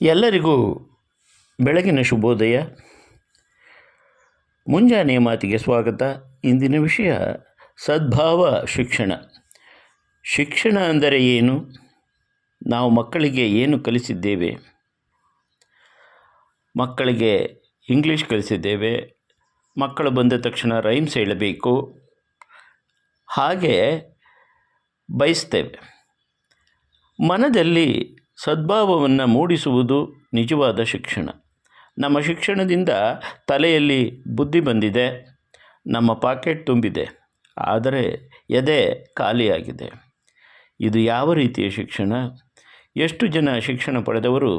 ಎಲ್ಲರಿಗೂ ಬೆಳಗಿನ ಶುಭೋದಯ. ಮುಂಜಾನೆಯ ಮಾತಿಗೆ ಸ್ವಾಗತ. ಇಂದಿನ ವಿಷಯ ಸದ್ಭಾವ ಶಿಕ್ಷಣ. ಶಿಕ್ಷಣ ಅಂದರೆ ಏನು? ನಾವು ಮಕ್ಕಳಿಗೆ ಏನು ಕಲಿಸಿದ್ದೇವೆ? ಮಕ್ಕಳಿಗೆ ಇಂಗ್ಲೀಷ್ ಕಲಿಸಿದ್ದೇವೆ. ಮಕ್ಕಳು ಬಂದ ತಕ್ಷಣ ರೈಮ್ಸ್ ಹೇಳಬೇಕು. ಹಾಗೆ ಬಯಸ್ತೇವೆ. ಮನದಲ್ಲಿ ಸದ್ಭಾವವನ್ನು ಮೂಡಿಸುವುದು ನಿಜವಾದ ಶಿಕ್ಷಣ. ನಮ್ಮ ಶಿಕ್ಷಣದಿಂದ ತಲೆಯಲ್ಲಿ ಬುದ್ಧಿ ಬಂದಿದೆ, ನಮ್ಮ ಪಾಕೆಟ್ ತುಂಬಿದೆ, ಆದರೆ ಎದೆ ಖಾಲಿಯಾಗಿದೆ. ಇದು ಯಾವ ರೀತಿಯ ಶಿಕ್ಷಣ? ಎಷ್ಟು ಜನ ಶಿಕ್ಷಣ ಪಡೆದವರು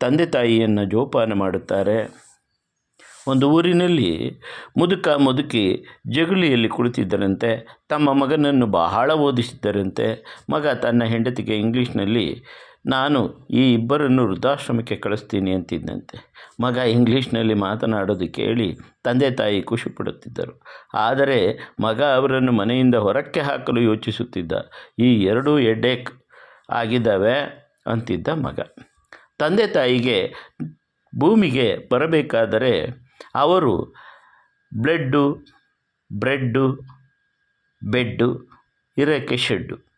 ತಂದೆ ತಾಯಿಯನ್ನು ಜೋಪಾನ ಮಾಡುತ್ತಾರೆ? ಒಂದು ಊರಿನಲ್ಲಿ ಮುದುಕ ಮುದುಕಿ ಜಗುಲಿಯಲ್ಲಿ ಕುಳಿತಿದ್ದರಂತೆ, ತಮ್ಮ ಮಗನನ್ನು ಬಹಳ ಓದಿಸಿದ್ದರಂತೆ, ಮಗ ತನ್ನ ಹೆಂಡತಿಗೆ ಇಂಗ್ಲೀಷ್ನಲ್ಲಿ ನಾನು ಈ ಇಬ್ಬರನ್ನು ವೃದ್ಧಾಶ್ರಮಕ್ಕೆ ಕಳಿಸ್ತೀನಿ ಅಂತಿದ್ದಂತೆ. ಮಗ ಇಂಗ್ಲೀಷ್ನಲ್ಲಿ ಮಾತನಾಡೋದು ಕೇಳಿ ತಂದೆ ತಾಯಿ ಖುಷಿಪಡುತ್ತಿದ್ದರು. ಆದರೆ ಮಗ ಅವರನ್ನು ಮನೆಯಿಂದ ಹೊರಕ್ಕೆ ಹಾಕಲು ಯೋಚಿಸುತ್ತಿದ್ದ ಈ ಎರಡೂ ಎಡ್ಡೇಕ್ ಆಗಿದ್ದಾವೆ ಅಂತಿದ್ದ ಮಗ. ತಂದೆ ತಾಯಿಗೆ ಭೂಮಿಗೆ ಬರಬೇಕಾದರೆ ಅವರು ಬ್ಲೆಡ್ಡು, ಬ್ರೆಡ್ಡು, ಬೆಡ್ಡು, ಇರೋಕ್ಕೆ ಶೆಡ್ಡು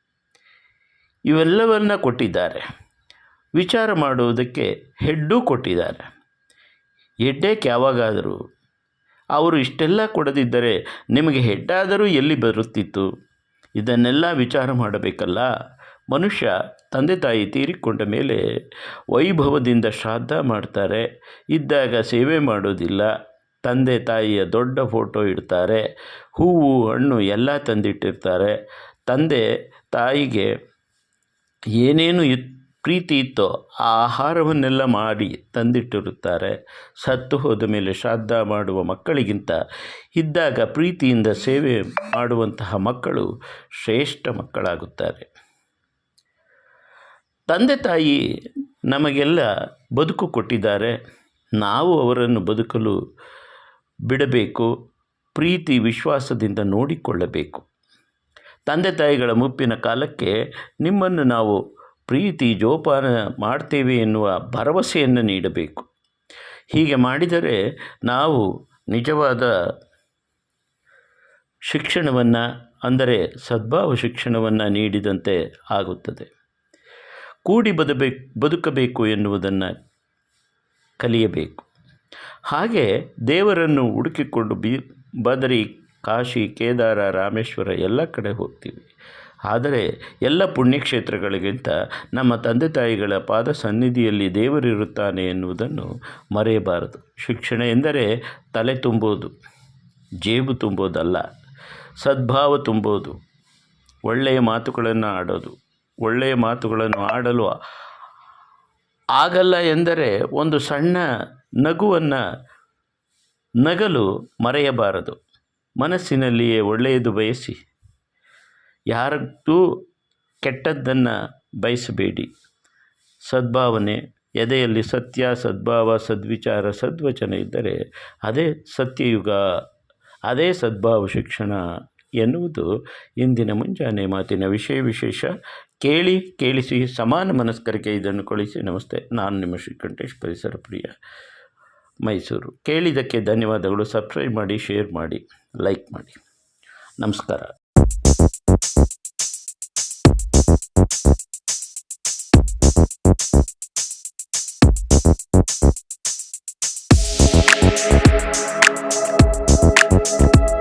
ಇವೆಲ್ಲವನ್ನ ಕೊಟ್ಟಿದ್ದಾರೆ. ವಿಚಾರ ಮಾಡುವುದಕ್ಕೆ ಹೆಡ್ಡು ಕೊಟ್ಟಿದ್ದಾರೆ. ಹೆಡ್ಡೇಕ್ ಯಾವಾಗಾದರೂ? ಅವರು ಇಷ್ಟೆಲ್ಲ ಕೊಡದಿದ್ದರೆ ನಿಮಗೆ ಹೆಡ್ಡಾದರೂ ಎಲ್ಲಿ ಬರುತ್ತಿತ್ತು? ಇದನ್ನೆಲ್ಲ ವಿಚಾರ ಮಾಡಬೇಕಲ್ಲ? ಮನುಷ್ಯ ತಂದೆ ತಾಯಿ ತೀರಿಕೊಂಡ ಮೇಲೆ ವೈಭವದಿಂದ ಶ್ರಾದ್ದ ಮಾಡ್ತಾರೆ. ಇದ್ದಾಗ ಸೇವೆ ಮಾಡೋದಿಲ್ಲ. ತಂದೆ ತಾಯಿಯ ದೊಡ್ಡ ಫೋಟೋ ಇಡ್ತಾರೆ. ಹೂವು, ಹಣ್ಣು ಎಲ್ಲ ತಂದಿಟ್ಟಿರ್ತಾರೆ. ತಂದೆ ತಾಯಿಗೆ ಏನೇನು ಇತ್ ಪ್ರೀತಿ ಇತ್ತೋ ಆ ಆಹಾರವನ್ನೆಲ್ಲ ಮಾಡಿ ತಂದಿಟ್ಟಿರುತ್ತಾರೆ. ಸತ್ತು ಹೋದ ಮೇಲೆ ಶ್ರಾದ್ದ ಮಾಡುವ ಮಕ್ಕಳಿಗಿಂತ ಇದ್ದಾಗ ಪ್ರೀತಿಯಿಂದ ಸೇವೆ ಮಾಡುವಂತಹ ಮಕ್ಕಳು ಶ್ರೇಷ್ಠ ಮಕ್ಕಳಾಗುತ್ತಾರೆ. ತಂದೆ ತಾಯಿ ನಮಗೆಲ್ಲ ಬದುಕು ಕೊಟ್ಟಿದ್ದಾರೆ. ನಾವು ಅವರನ್ನು ಬದುಕಲು ಬಿಡಬೇಕು. ಪ್ರೀತಿ ವಿಶ್ವಾಸದಿಂದ ನೋಡಿಕೊಳ್ಳಬೇಕು. ತಂದೆ ತಾಯಿಗಳ ಮುಪ್ಪಿನ ಕಾಲಕ್ಕೆ ನಿಮ್ಮನ್ನು ನಾವು ಪ್ರೀತಿ ಜೋಪಾನ ಮಾಡ್ತೇವೆ ಎನ್ನುವ ಭರವಸೆಯನ್ನು ನೀಡಬೇಕು. ಹೀಗೆ ಮಾಡಿದರೆ ನಾವು ನಿಜವಾದ ಶಿಕ್ಷಣವನ್ನು, ಅಂದರೆ ಸದ್ಭಾವ ಶಿಕ್ಷಣವನ್ನು ನೀಡಿದಂತೆ ಆಗುತ್ತದೆ. ಕೂಡಿ ಬದಬೇಕು ಬದುಕಬೇಕು ಎನ್ನುವುದನ್ನು ಕಲಿಯಬೇಕು. ಹಾಗೆ ದೇವರನ್ನು ಹುಡುಕಿಕೊಂಡು ಬಿ, ಬದರಿ ಕಾಶಿ, ಕೇದಾರ, ರಾಮೇಶ್ವರ ಎಲ್ಲ ಕಡೆ ಹೋಗ್ತೀವಿ. ಆದರೆ ಎಲ್ಲ ಪುಣ್ಯಕ್ಷೇತ್ರಗಳಿಗಿಂತ ನಮ್ಮ ತಂದೆ ತಾಯಿಗಳ ಪಾದ ಸನ್ನಿಧಿಯಲ್ಲಿ ದೇವರಿರುತ್ತಾನೆ ಎನ್ನುವುದನ್ನು ಮರೆಯಬಾರದು. ಶಿಕ್ಷಣ ಎಂದರೆ ತಲೆ ತುಂಬೋದು ಜೇಬು ತುಂಬೋದಲ್ಲ ಸದ್ಭಾವ ತುಂಬೋದು ಒಳ್ಳೆಯ ಮಾತುಗಳನ್ನು ಆಡೋದು, ಒಳ್ಳೆಯ ಮಾತುಗಳನ್ನು ಆಡಲು ಆಗಲ್ಲ ಎಂದರೆ ಒಂದು ಸಣ್ಣ ನಗುವನ್ನು ನಗಲು ಮರೆಯಬಾರದು. ಮನಸ್ಸಿನಲ್ಲಿಯೇ ಒಳ್ಳೆಯದು ಬಯಸಿ. ಯಾರಿಗೂ ಕೆಟ್ಟದ್ದನ್ನು ಬಯಸಬೇಡಿ. ಸದ್ಭಾವನೆ, ಎದೆಯಲ್ಲಿ ಸತ್ಯ, ಸದ್ಭಾವ, ಸದ್ವಿಚಾರ, ಸದ್ವಚನ ಇದ್ದರೆ ಅದೇ ಸತ್ಯಯುಗ, ಅದೇ ಸದ್ಭಾವ ಶಿಕ್ಷಣ ಎನ್ನುವುದು ಇಂದಿನ ಮುಂಜಾನೆ ಮಾತಿನ ವಿಷಯ ವಿಶೇಷ. ಕೇಳಿ, ಕೇಳಿಸಿ, ಸಮಾನ ಮನಸ್ಕರಿಗೆ ಇದನ್ನು ಕಳಿಸಿ. ನಮಸ್ತೆ. ನಾನು ನಿಮ್ಮ ಶ್ರೀಕಂಠೇಶ್, ಪರಿಸರ ಪ್ರಿಯ. ಮೈಸೂರು. ಕೇಳಿದ್ದಕ್ಕೆ ಧನ್ಯವಾದಗಳು. ಸಬ್ಸ್ಕ್ರೈಬ್ ಮಾಡಿ ಶೇರ್ ಮಾಡಿ ಲೈಕ್ ಮಾಡಿ. ನಮಸ್ಕಾರ.